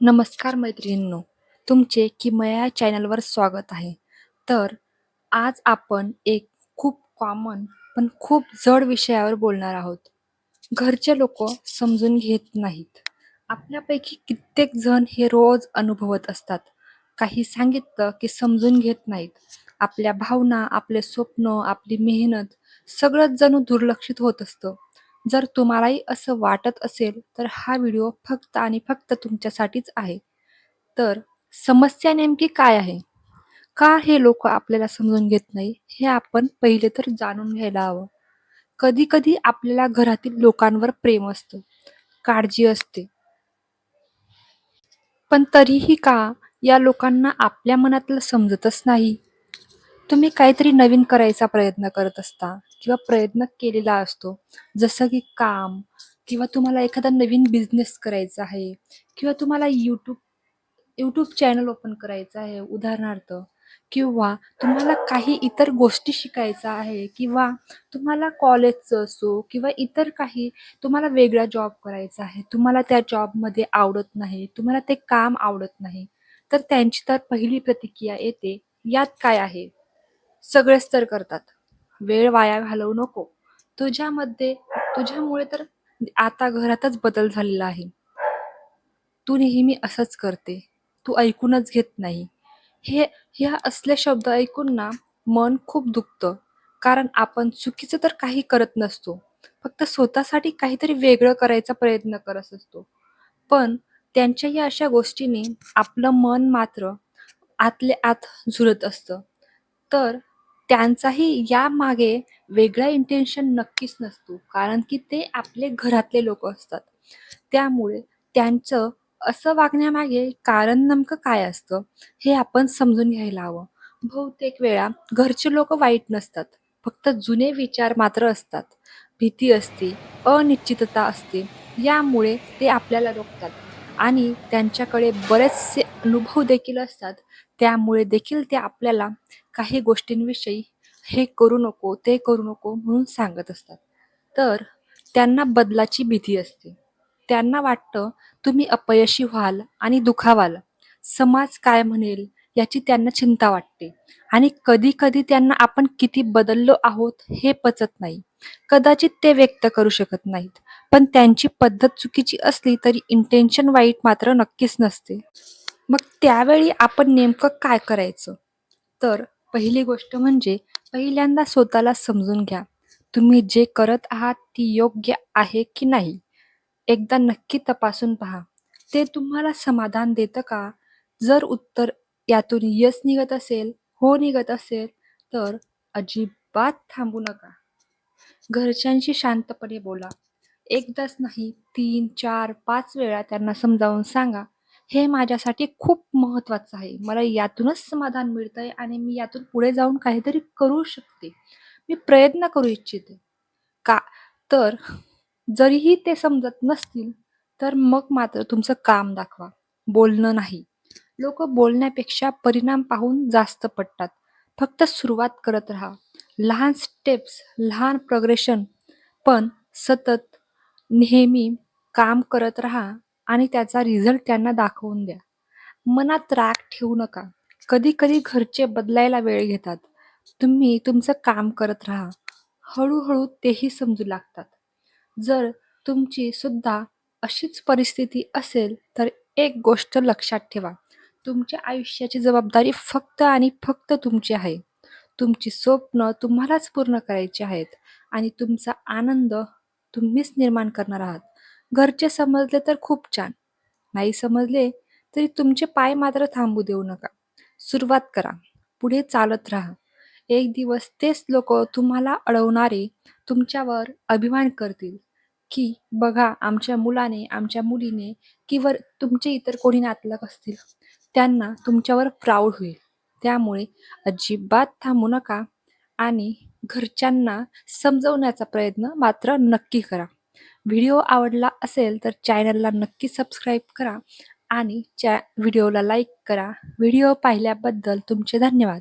नमस्कार मैत्रिणींनो तुमचे किमया चॅनलवर स्वागत आहे. तर आज आपण एक खूप कॉमन पण खूप जड विषयावर बोलणार आहोत. घरचे लोक समजून घेत नाहीत. आपल्यापैकी कित्येक जण हे रोज अनुभवत असतात. काही सांगितलं की समजून घेत नाहीत. आपल्या भावना आपले स्वप्न आपली मेहनत सगळंच जणू दुर्लक्षित होत असतं. जर तुम्हालाही असं वाटत असेल तर हा व्हिडिओ फक्त आणि फक्त तुमच्यासाठीच आहे. तर समस्या नेमकी काय आहे? का हे लोक आपल्याला समजून घेत नाही हे आपण पहिले तर जाणून घ्यायला हवं. कधी कधी आपल्याला घरातील लोकांवर प्रेम असतं काळजी असते. पण तरीही का या लोकांना आपल्या मनातलं समजतच नाही? तुम्ही काहीतरी नवीन करायचा प्रयत्न करत असता. किंवा प्रयत्न केलेला असतो. जसं की काम किंवा तुम्हाला एखादा नवीन बिझनेस करायचा आहे किंवा तुम्हाला यूट्यूब यूट्यूब चॅनल ओपन करायचं आहे उदाहरणार्थ किंवा तुम्हाला काही इतर गोष्टी शिकायचा आहे किंवा तुम्हाला कॉलेजचं असो किंवा इतर काही तुम्हाला वेगळा जॉब करायचा आहे तुम्हाला त्या जॉबमध्ये आवडत नाही तुम्हाला ते काम आवडत नाही तर त्यांची तर पहिली प्रतिक्रिया येते यात काय आहे? सगळेच तर करतात. वेळ वाया घालवू नको. तुझ्यामध्ये तुझ्यामुळे तर आता घरातच बदल झालेला आहे. तू नेहमी असंच करते. तू ऐकूनच घेत नाही. हे ह्या असले शब्द ऐकून ना मन खूप दुखतं. कारण आपण चुकीचं तर काही करत नसतो. फक्त स्वतःसाठी काहीतरी वेगळं करायचा प्रयत्न करत असतो. पण त्यांच्या या अशा गोष्टीने आपलं मन मात्र आतले आत झुरत असतं. तर त्यांचाही या मागे वेगळा इंटेन्शन नक्कीच नसतो. कारण की ते आपले घरातले लोक असतात. त्यामुळे त्यांचं असं वागण्यामागे कारण नेमकं काय असतं हे आपण समजून घ्यायला हवं. बहुतेक वेळा घरचे लोक वाईट नसतात. फक्त जुने विचार मात्र असतात. भीती असते अनिश्चितता असते. यामुळे ते आपल्याला रोखतात. आणि त्यांच्याकडे बरेचसे अनुभव देखील असतात. त्यामुळे देखील ते आपल्याला काही गोष्टींविषयी हे करू नको ते करू नको म्हणून सांगत असतात. तर त्यांना बदलाची भीती असते. त्यांना वाटतं तुम्ही अपयशी व्हाल आणि दुखावाल. समाज काय म्हणेल याची त्यांना चिंता वाटते. आणि कधी कधी त्यांना आपण किती बदललो आहोत हे पचत नाही. कदाचित ते व्यक्त करू शकत नाहीत. पण त्यांची पद्धत चुकीची असली तरी इंटेन्शन वाईट मात्र नक्कीच नसते. मग त्यावेळी आपण नेमकं काय करायचं? तर पहिली गोष्ट म्हणजे पहिल्यांदा स्वतःला समजून घ्या. तुम्ही जे करत आहात ती योग्य आहे की नाही? एकदा नक्की तपासून पहा. ते तुम्हाला समाधान देतं का? जर उत्तर यातून यस निघत असेल हो निघत असेल तर अजिबात थांबू नका. घरच्यांशी शांतपणे बोला. एकदाच नाही तीन चार पाच वेळा त्यांना समजावून सांगा. हे माझ्यासाठी खूप महत्वाचं आहे. मला यातूनच समाधान मिळतंय आणि मी यातून पुढे जाऊन काहीतरी करू शकते. मी प्रयत्न करू इच्छिते. का? तर जरीही ते समजत नसतील तर मग मात्र तुमचं काम दाखवा. बोलणं नाही. लोक बोलण्यापेक्षा परिणाम पाहून जास्त पडतात. फक्त सुरुवात करत राहा. लहान स्टेप्स लहान प्रोग्रेशन पण सतत नेहमी काम करत राहा आणि त्याचा रिझल्ट त्यांना दाखवून द्या. मनात राग ठेवू नका. कधी कधी घरचे बदलायला वेळ घेतात. तुम्ही तुमचं काम करत राहा. हळूहळू तेही समजू लागतात. जर तुमची सुद्धा अशीच परिस्थिती असेल तर एक गोष्ट लक्षात ठेवा. तुमच्या आयुष्याची जबाबदारी फक्त आणि फक्त तुमची आहे. तुमची स्वप्न तुम्हालाच पूर्ण करायची आहेत आणि तुमचा आनंद तुम्हीच निर्माण करणार आहात. घरचे समजले तर खूप छान. नाही समजले तरी तुमचे पाय मात्र थांबू देऊ नका. सुरुवात करा. पुढे चालत राहा. एक दिवस तेच लोक तुम्हाला अडवणारे तुमच्यावर अभिमान करतील की बघा आमच्या मुलाने आमच्या मुलीने किंवा तुमचे इतर कोणी नातलग असतील त्यांना तुमच्यावर प्राऊड होईल. त्यामुळे अजिबात थांबू नका आणि घरच्यांना समजवण्याचा प्रयत्न मात्र नक्की करा. व्हिडिओ आवडला असेल तर चॅनलला नक्की सबस्क्राईब करा आणि च्या व्हिडिओला लाईक करा. व्हिडिओ पाहिल्याबद्दल तुमचे धन्यवाद.